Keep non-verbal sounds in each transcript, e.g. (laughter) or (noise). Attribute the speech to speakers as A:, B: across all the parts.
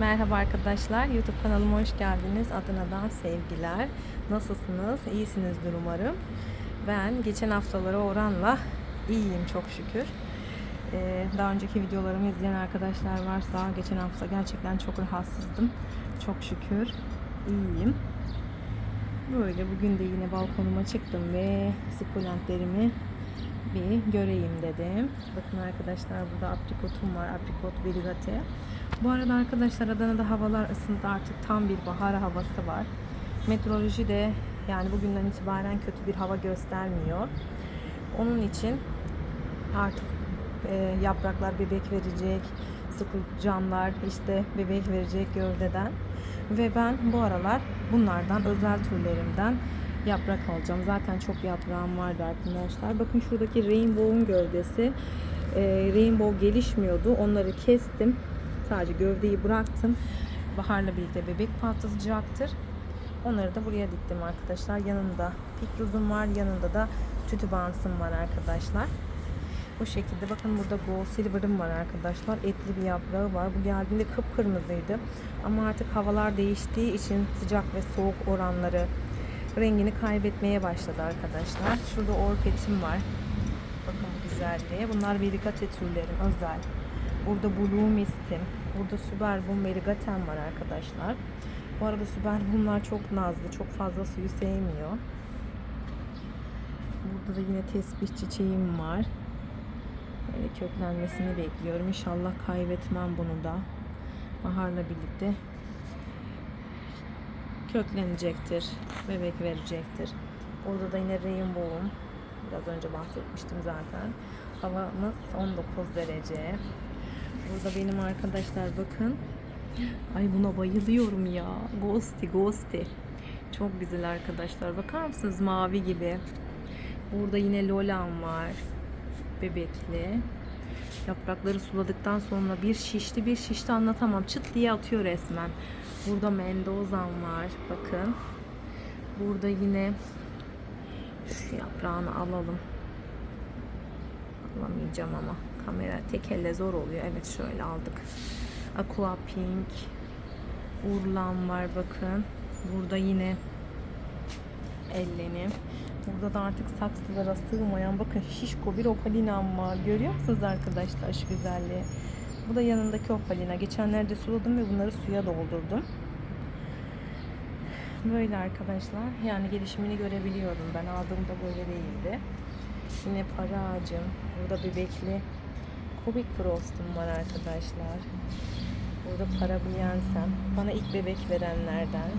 A: Merhaba arkadaşlar, YouTube kanalıma hoş geldiniz. Adana'dan sevgiler. Nasılsınız? İyisinizdir umarım. Ben geçen haftalara oranla iyiyim çok şükür. Ee, daha önceki videolarımı izleyen arkadaşlar varsa geçen hafta gerçekten çok rahatsızdım. Çok şükür iyiyim. Böyle bugün de yine balkonuma çıktım ve sukulentlerimi bir göreyim dedim. Bakın arkadaşlar burada aprikotum var. Aprikot verigate. Bu arada arkadaşlar Adana'da havalar ısındı artık tam bir bahar havası var. Meteoroloji de yani bugünden itibaren kötü bir hava göstermiyor. Onun için artık e, yapraklar bebek verecek, sıkılcanlar işte bebek verecek gövdeden. Ve ben bu aralar bunlardan özel türlerimden yaprak alacağım. Zaten çok yaprağım vardı arkadaşlar. Bakın şuradaki rainbow'un gövdesi. E, rainbow gelişmiyordu. Onları kestim. Sadece gövdeyi bıraktım. Baharla birlikte bebek patlatacaktır. Onları da buraya diktim arkadaşlar. Yanında pikruzum var. Yanında da tütübansım var arkadaşlar. Bu şekilde bakın burada gold silver'ım var arkadaşlar. Etli bir yaprağı var. Bu geldiğinde kıpkırmızıydı. Ama artık havalar değiştiği için sıcak ve soğuk oranları rengini kaybetmeye başladı arkadaşlar. Şurada orpetim var. Bakın bu güzelliğe. Bunlar verigate türlerin özel. Burada blue mistim. Burada süberbum verigatem var arkadaşlar. Bu arada süberbumlar çok nazlı. Çok fazla suyu sevmiyor. Burada da yine tesbih çiçeğim var. Böyle köklenmesini bekliyorum. İnşallah kaybetmem bunu da. Baharla birlikte köklenecektir. Bebek verecektir. Orada da yine rainbow'um. Biraz önce bahsetmiştim zaten. Havamız 19 derece. Burada benim arkadaşlar bakın. Ay buna bayılıyorum ya. Ghosty Ghosty. Çok güzel arkadaşlar. Bakar mısınız mavi gibi. Burada yine Lolan var. Bebekli. Yaprakları suladıktan sonra bir şişti bir şişti anlatamam. Çıt diye atıyor resmen. Burada Mendoza'm var. Bakın. Burada yine şu yaprağını alalım. Alamayacağım ama. Kamera tek elle zor oluyor. Evet şöyle aldık. Aqua Pink. Urlan var bakın. Burada yine ellenim. Burada da artık saksılara sığmayan bakın şişko bir opalinam var. Görüyor musunuz arkadaşlar şu güzelliği? Bu da yanındaki opalina. Geçenlerde suladım ve bunları suya doldurdum. Böyle arkadaşlar. Yani gelişimini görebiliyorum. Ben aldığımda böyle değildi. Yine para ağacım. Burada bebekli Kubik Frost'um var arkadaşlar. Burada para biyensem. Bana ilk bebek verenlerden.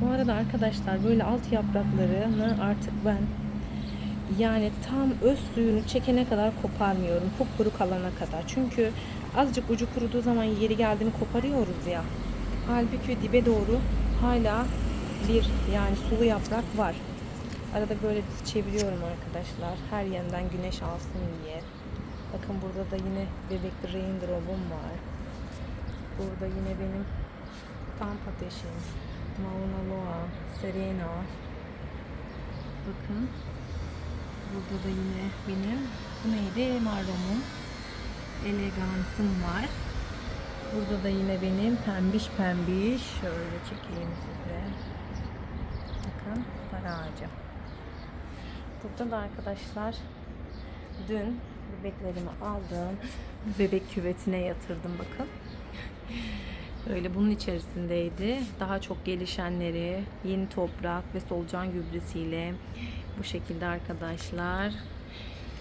A: Bu arada arkadaşlar böyle alt yapraklarını artık ben yani tam öz suyunu çekene kadar koparmıyorum. Kupkuru kalana kadar. Çünkü azıcık ucu kuruduğu zaman yeri geldiğini koparıyoruz ya. Halbuki dibe doğru hala bir yani sulu yaprak var. Arada böyle çeviriyorum arkadaşlar. Her yandan güneş alsın diye. Bakın burada da yine bebekli raindrop'um var. Burada yine benim kamp ateşim. Mauna Loa, Serena. Bakın. Burada da yine benim bu neydi? Marlon'um. Elegansım var. Burada da yine benim pembiş pembiş. Şöyle çekeyim size. Bakın para ağacı. Burada da arkadaşlar dün bebeklerimi aldım. Bebek küvetine yatırdım bakın. Öyle bunun içerisindeydi. Daha çok gelişenleri yeni toprak ve solucan gübresiyle bu şekilde arkadaşlar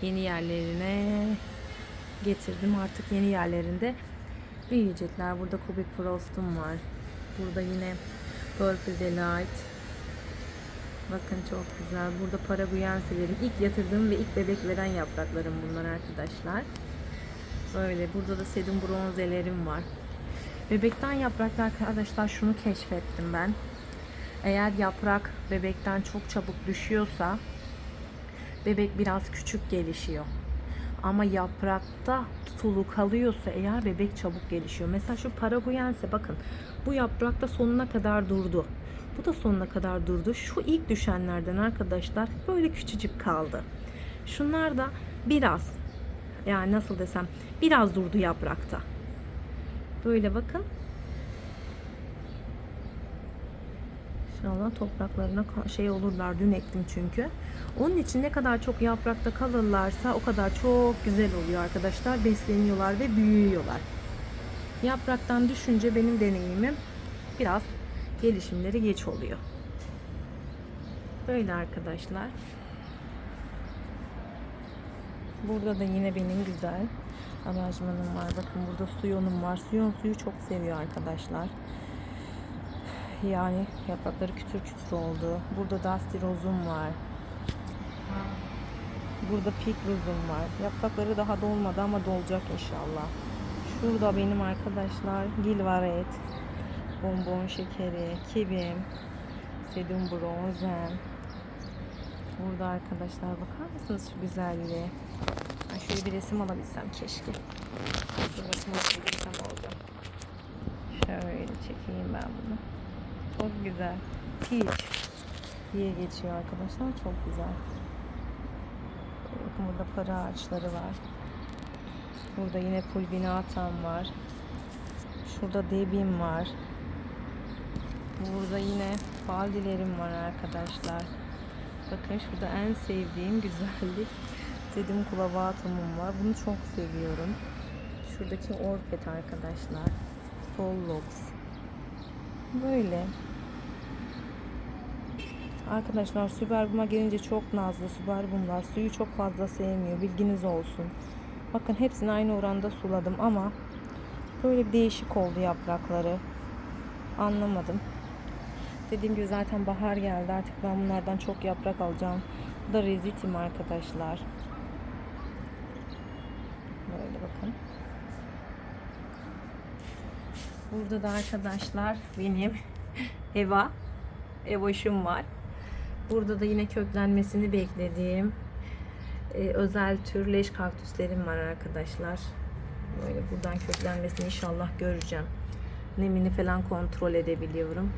A: yeni yerlerine getirdim. Artık yeni yerlerinde büyüyecekler. Burada Kubik Frost'um var. Burada yine Purple Delight. Bakın çok güzel. Burada Paraguyensilerim. ilk yatırdığım ve ilk bebek veren yapraklarım bunlar arkadaşlar. Böyle. Burada da sedum bronzelerim var. Bebekten yapraklar arkadaşlar şunu keşfettim ben. Eğer yaprak bebekten çok çabuk düşüyorsa bebek biraz küçük gelişiyor. Ama yaprakta tutulu kalıyorsa eğer bebek çabuk gelişiyor. Mesela şu Paraguyense bakın bu yaprakta sonuna kadar durdu. Bu da sonuna kadar durdu. Şu ilk düşenlerden arkadaşlar böyle küçücük kaldı. Şunlar da biraz yani nasıl desem biraz durdu yaprakta. Böyle bakın. İnşallah topraklarına şey olurlar. Dün ektim çünkü. Onun için ne kadar çok yaprakta kalırlarsa o kadar çok güzel oluyor arkadaşlar. Besleniyorlar ve büyüyorlar. Yapraktan düşünce benim deneyimim biraz gelişimleri geç oluyor. Böyle arkadaşlar. Burada da yine benim güzel aranjmanım var. Bakın burada suyonum var. Suyon suyu çok seviyor arkadaşlar. Yani yaprakları kütür kütür oldu. Burada Dusty Rose'um var. Burada Pink Rose'um var. Yaprakları daha dolmadı ama dolacak inşallah. Şurada benim arkadaşlar Gilvaret, bonbon şekeri, kivim, sedum bronzen. Burada arkadaşlar bakar mısınız şu güzelliğe? Ben şöyle bir resim alabilsem keşke. Şöyle çekeyim ben bunu. Çok güzel. Peach diye geçiyor arkadaşlar. Çok güzel. Bakın burada para ağaçları var. Burada yine pulvinatam var. Şurada debim var. Burada yine baldilerim var arkadaşlar. Bakın şurada en sevdiğim güzellik (laughs) Dedim kulavatumum var. Bunu çok seviyorum. Şuradaki orpet arkadaşlar. Pollux. Böyle. Arkadaşlar süberbuma gelince çok nazlı süberbumlar. Suyu çok fazla sevmiyor. Bilginiz olsun. Bakın hepsini aynı oranda suladım ama böyle bir değişik oldu yaprakları. Anlamadım. Dediğim gibi zaten bahar geldi. Artık ben bunlardan çok yaprak alacağım. Bu da rezitim arkadaşlar. Böyle bakın. Burada da arkadaşlar benim (laughs) Eva Evoşum var. Burada da yine köklenmesini beklediğim e, özel tür leş kaktüslerim var arkadaşlar. Böyle buradan köklenmesini inşallah göreceğim. Nemini falan kontrol edebiliyorum.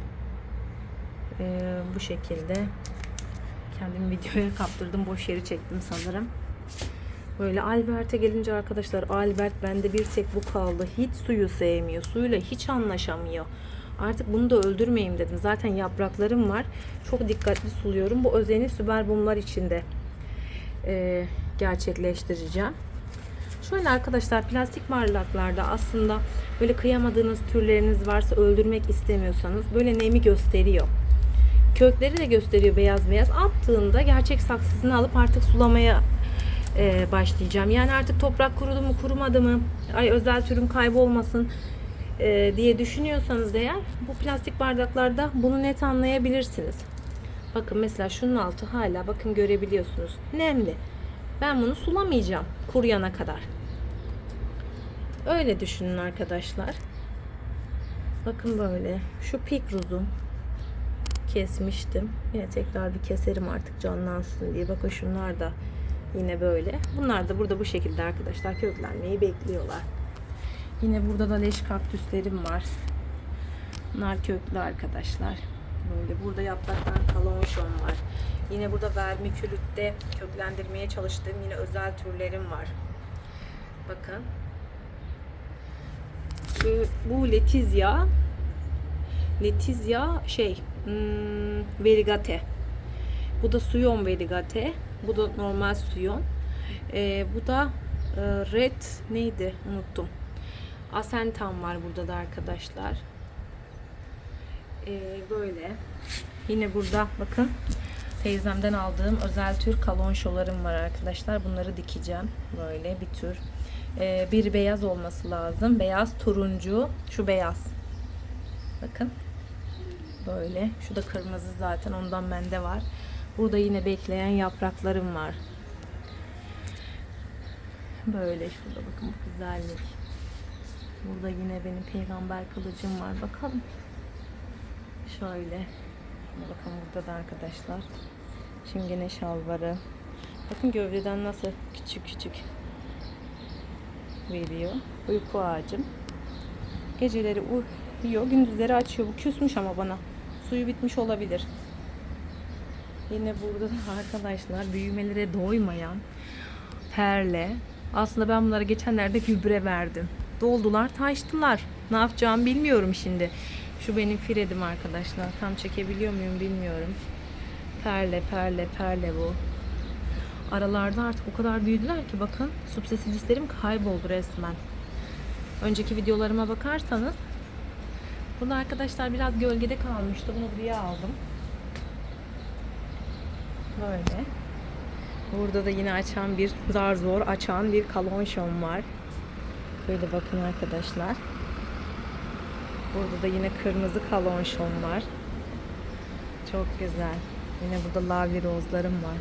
A: E, bu şekilde kendimi videoya kaptırdım. Boş yeri çektim sanırım. Böyle Albert'e gelince arkadaşlar Albert bende bir tek bu kaldı. Hiç suyu sevmiyor. Suyla hiç anlaşamıyor. Artık bunu da öldürmeyeyim dedim. Zaten yapraklarım var. Çok dikkatli suluyorum. Bu özeni süberbumlar içinde e, gerçekleştireceğim. Şöyle arkadaşlar plastik bardaklarda aslında böyle kıyamadığınız türleriniz varsa öldürmek istemiyorsanız böyle nemi gösteriyor. Kökleri de gösteriyor beyaz beyaz. Attığında gerçek saksısını alıp artık sulamaya e, başlayacağım. Yani artık toprak kurudu mu kurumadı mı? Ay özel türüm kaybolmasın e, diye düşünüyorsanız eğer bu plastik bardaklarda bunu net anlayabilirsiniz. Bakın mesela şunun altı hala bakın görebiliyorsunuz. Nemli. Ben bunu sulamayacağım kuruyana kadar. Öyle düşünün arkadaşlar. Bakın böyle. Şu pik ruzum kesmiştim. Yine tekrar bir keserim artık canlansın diye. Bakın şunlar da yine böyle. Bunlar da burada bu şekilde arkadaşlar köklenmeyi bekliyorlar. Yine burada da leş kaktüslerim var. Bunlar köklü arkadaşlar. Böyle burada yapraktan kalonşon var. Yine burada vermikülütte köklendirmeye çalıştığım yine özel türlerim var. Bakın. Bu letizya letizya şey hmm, verigate. Bu da suyon verigate. Bu da normal suyon. Ee, bu da e, red neydi unuttum. Asentam var burada da arkadaşlar. Ee, böyle. Yine burada bakın teyzemden aldığım özel tür kalonşolarım var arkadaşlar. Bunları dikeceğim. Böyle bir tür. Ee, bir beyaz olması lazım. Beyaz turuncu. Şu beyaz. Bakın. Böyle. Şu da kırmızı zaten. Ondan bende var. Burada yine bekleyen yapraklarım var. Böyle şurada bakın bu güzellik. Burada yine benim peygamber kılıcım var. Bakalım. Şöyle. Yine bakın burada da arkadaşlar. Çingene şalvarı. Bakın gövdeden nasıl küçük küçük veriyor. Uyku ağacım. Geceleri uyuyor, gündüzleri açıyor. Bu küsmüş ama bana. Suyu bitmiş olabilir. Yine burada da (laughs) arkadaşlar büyümelere doymayan perle. Aslında ben bunlara geçenlerde gübre verdim. Doldular, taştılar. Ne yapacağımı bilmiyorum şimdi. Şu benim Fred'im arkadaşlar. Tam çekebiliyor muyum bilmiyorum. Perle, perle, perle bu. Aralarda artık o kadar büyüdüler ki bakın subsesilislerim kayboldu resmen. Önceki videolarıma bakarsanız Burada arkadaşlar biraz gölgede kalmıştı. Bunu buraya aldım. Böyle. Burada da yine açan bir zar zor açan bir kalonşon var. Böyle bakın arkadaşlar. Burada da yine kırmızı kalonşon var. Çok güzel. Yine burada lavli rozlarım var.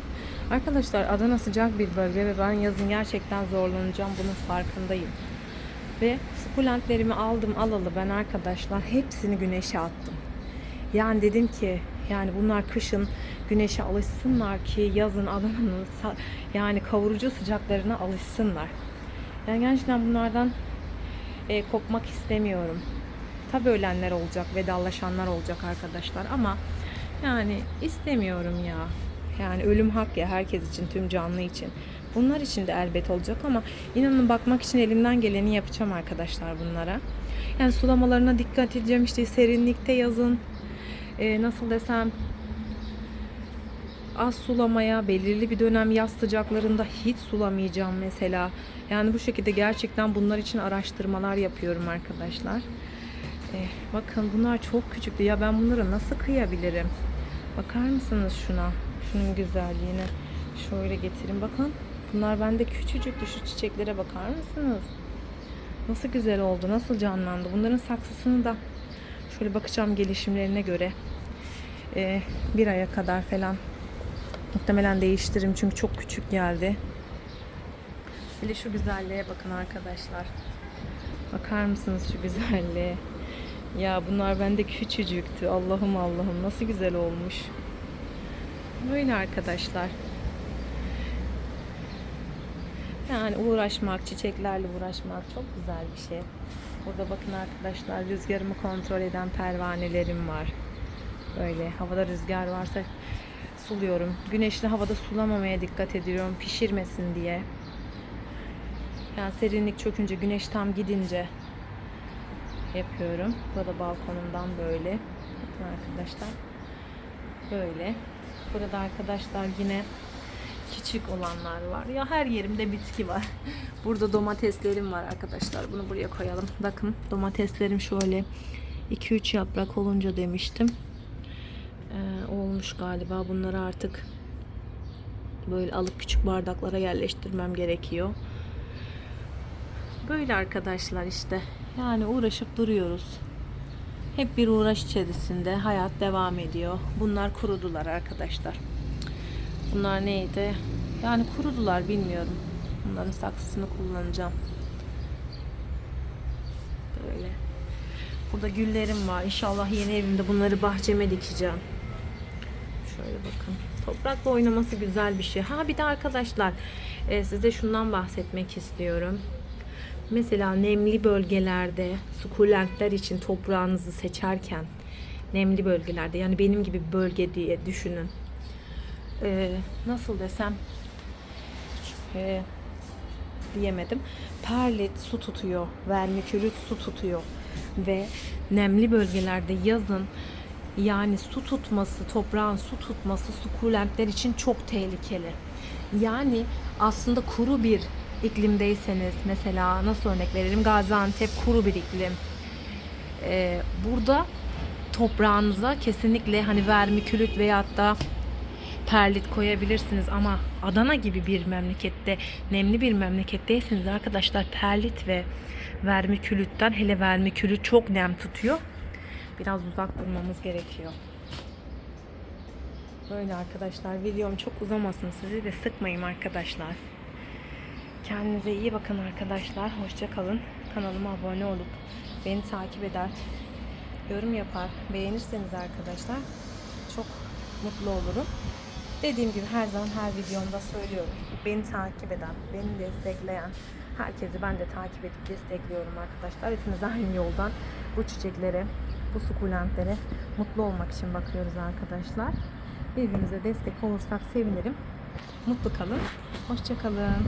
A: Arkadaşlar Adana sıcak bir bölge ve ben yazın gerçekten zorlanacağım. Bunun farkındayım. Ve sukulentlerimi aldım alalı ben arkadaşlar hepsini güneşe attım. Yani dedim ki yani bunlar kışın güneşe alışsınlar ki yazın Adana'nın yani kavurucu sıcaklarına alışsınlar. Yani gerçekten bunlardan e, kopmak istemiyorum. Tabi ölenler olacak, vedalaşanlar olacak arkadaşlar ama yani istemiyorum ya. Yani ölüm hak ya herkes için, tüm canlı için. Bunlar için de elbet olacak ama inanın bakmak için elimden geleni yapacağım arkadaşlar bunlara. Yani sulamalarına dikkat edeceğim işte serinlikte yazın. Ee, nasıl desem az sulamaya, belirli bir dönem yaz sıcaklarında hiç sulamayacağım mesela. Yani bu şekilde gerçekten bunlar için araştırmalar yapıyorum arkadaşlar. Ee, bakın bunlar çok küçüktü. Ya ben bunları nasıl kıyabilirim? Bakar mısınız şuna? Şunun güzelliğine. Şöyle getirin bakın. Bunlar bende küçücüktü. Şu çiçeklere bakar mısınız? Nasıl güzel oldu, nasıl canlandı. Bunların saksısını da şöyle bakacağım gelişimlerine göre ee, bir aya kadar falan muhtemelen değiştiririm çünkü çok küçük geldi. De şu güzelliğe bakın arkadaşlar. Bakar mısınız şu güzelliğe? Ya bunlar bende küçücüktü. Allah'ım Allah'ım nasıl güzel olmuş. Böyle arkadaşlar. Yani uğraşmak, çiçeklerle uğraşmak çok güzel bir şey. Burada bakın arkadaşlar rüzgarımı kontrol eden pervanelerim var. Böyle havada rüzgar varsa suluyorum. Güneşli havada sulamamaya dikkat ediyorum pişirmesin diye. Yani serinlik çökünce, güneş tam gidince yapıyorum. Burada balkonumdan böyle. Bakın arkadaşlar. Böyle. Burada arkadaşlar yine küçük olanlar var. Ya her yerimde bitki var. (laughs) Burada domateslerim var arkadaşlar. Bunu buraya koyalım. Bakın domateslerim şöyle 2-3 yaprak olunca demiştim. Olmuş galiba. Bunları artık böyle alıp küçük bardaklara yerleştirmem gerekiyor. Böyle arkadaşlar işte. Yani uğraşıp duruyoruz. Hep bir uğraş içerisinde hayat devam ediyor. Bunlar kurudular arkadaşlar. Bunlar neydi? Yani kurudular bilmiyorum. Bunların saksısını kullanacağım. Böyle. Burada güllerim var. İnşallah yeni evimde bunları bahçeme dikeceğim. Şöyle bakın. Toprakla oynaması güzel bir şey. Ha bir de arkadaşlar e, size şundan bahsetmek istiyorum. Mesela nemli bölgelerde sukulentler için toprağınızı seçerken nemli bölgelerde yani benim gibi bölge diye düşünün. Ee, nasıl desem e, diyemedim. Perlit su tutuyor, vermikülit su tutuyor ve nemli bölgelerde yazın yani su tutması, toprağın su tutması sukulentler için çok tehlikeli. Yani aslında kuru bir iklimdeyseniz mesela nasıl örnek veririm Gaziantep kuru bir iklim. Ee, burada toprağınıza kesinlikle hani vermikülit veyahut da perlit koyabilirsiniz ama Adana gibi bir memlekette nemli bir memleketteyseniz arkadaşlar perlit ve vermikülütten hele vermikülüt çok nem tutuyor. Biraz uzak durmamız gerekiyor. Böyle arkadaşlar videom çok uzamasın sizi de sıkmayayım arkadaşlar. Kendinize iyi bakın arkadaşlar. Hoşça kalın. Kanalıma abone olup beni takip eder, yorum yapar, beğenirseniz arkadaşlar çok mutlu olurum. Dediğim gibi her zaman her videomda söylüyorum. Beni takip eden, beni destekleyen herkesi ben de takip edip destekliyorum arkadaşlar. Hepimiz aynı yoldan bu çiçeklere, bu sukulentlere mutlu olmak için bakıyoruz arkadaşlar. Birbirimize destek olursak sevinirim. Mutlu kalın. Hoşça kalın.